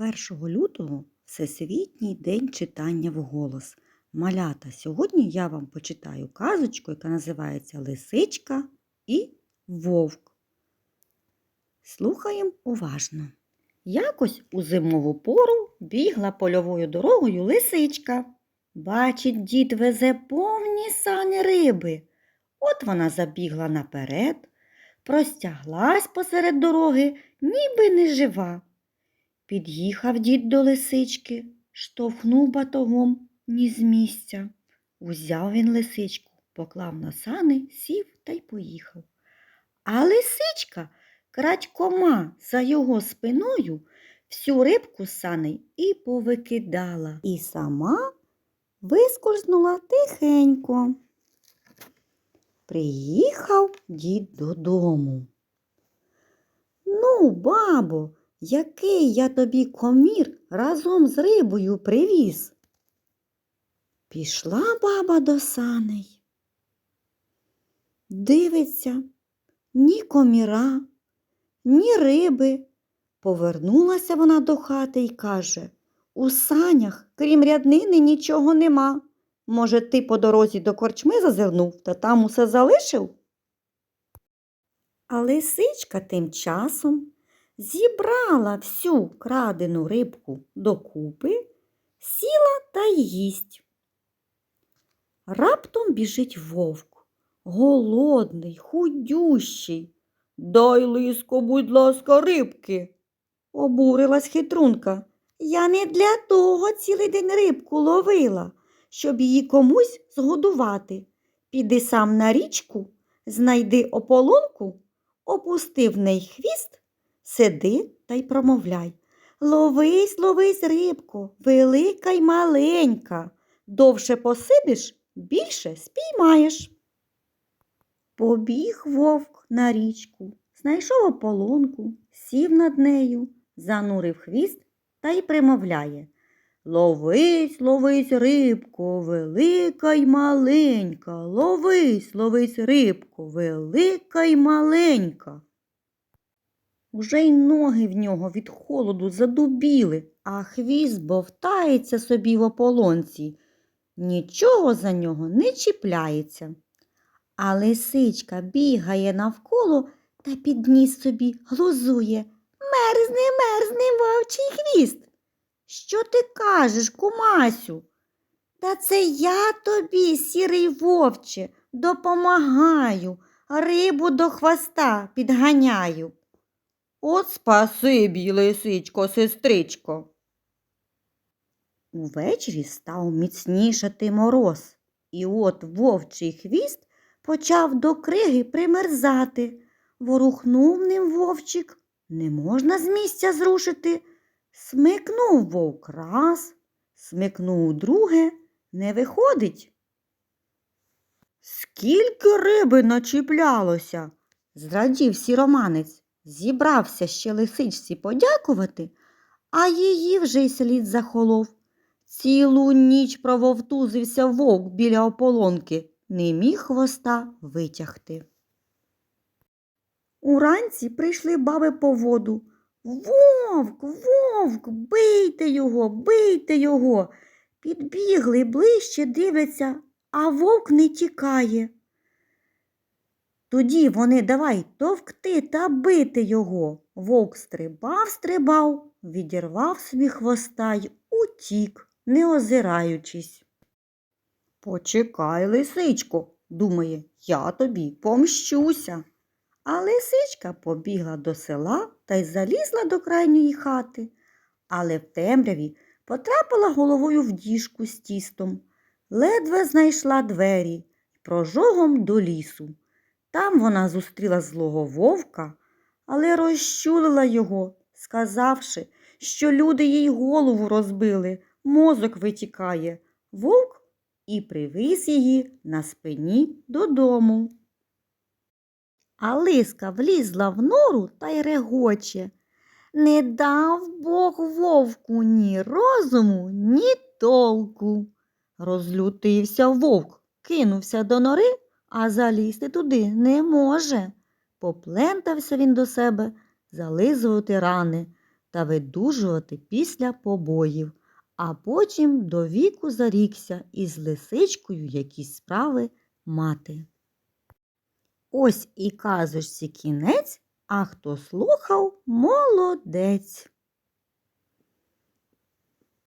1 лютого Всесвітній день читання вголос. Малята, сьогодні я вам почитаю казочку, яка називається Лисичка і Вовк. Слухаємо уважно. Якось у зимову пору бігла польовою дорогою лисичка. Бачить, дід везе повні сани риби. От вона забігла наперед, простяглась посеред дороги, ніби не жива. Під'їхав дід до лисички, штовхнув батогом ні з місця. Узяв він лисичку, поклав на сани, сів та й поїхав. А лисичка крадькома за його спиною всю рибку з саней і повикидала, і сама вискользнула тихенько. Приїхав дід додому. Ну, бабо, який я тобі комір разом з рибою привіз. Пішла баба до саней. Дивиться, ні коміра, ні риби. Повернулася вона до хати і каже У санях, крім ряднини, нічого нема. Може, ти по дорозі до корчми зазирнув та там усе залишив? А лисичка тим часом зібрала всю крадену рибку докупи, сіла та їсть. Раптом біжить вовк, голодний, худющий. Дай, лиско, будь ласка, рибки. Обурилась хитрунка. Я не для того цілий день рибку ловила, щоб її комусь згодувати. Піди сам на річку, знайди ополонку, опусти в неї хвіст, сиди та й промовляй. Ловись, ловись, рибко, велика й маленька. Довше посидиш, більше спіймаєш. Побіг вовк на річку, знайшов ополонку, сів над нею, занурив хвіст та й примовляє. Ловись, ловись, рибко, велика й маленька, ловись, ловись, рибко, велика й маленька. Уже й ноги в нього від холоду задубіли, а хвіст бовтається собі в ополонці. Нічого за нього не чіпляється. А лисичка бігає навколо та під ніс собі глузує. Мерзне, мерзне вовчий хвіст. Що ти кажеш, кумасю? Та це я тобі, сірий вовче, допомагаю, рибу до хвоста підганяю. От спасибі, лисичко, сестричко. Увечері став міцнішати мороз, і от вовчий хвіст почав до криги примерзати. Ворухнув ним вовчик, не можна з місця зрушити. Смикнув вовк раз, смикнув друге, не виходить. Скільки риби начіплялося, зрадів сіроманець, зібрався ще лисичці подякувати, а її вже й слід захолов. Цілу ніч прововтузився вовк біля ополонки, не міг хвоста витягти. Уранці прийшли баби по воду. Вовк, вовк, бийте його, бийте його. Підбігли ближче, дивляться, а вовк не тікає. Тоді вони давай товкти та бити його. Вовк стрибав, стрибав, відірвав собі хвоста й утік, не озираючись. Почекай, лисичко, думає, я тобі помщуся. А лисичка побігла до села та й залізла до крайньої хати, але в темряві потрапила головою в діжку з тістом, ледве знайшла двері й прожогом до лісу. Там вона зустріла злого вовка, але розчулила його, сказавши, що люди їй голову розбили, мозок витікає. Вовк і привіз її на спині додому. А лиска влізла в нору та й регоче. Не дав Бог вовку ні розуму, ні толку. Розлютився вовк, кинувся до нори, а залізти туди не може. Поплентався він до себе зализувати рани. та видужувати після побоїв, а потім до віку зарікся із лисичкою якісь справи мати. Ось і казочці кінець, а хто слухав, молодець.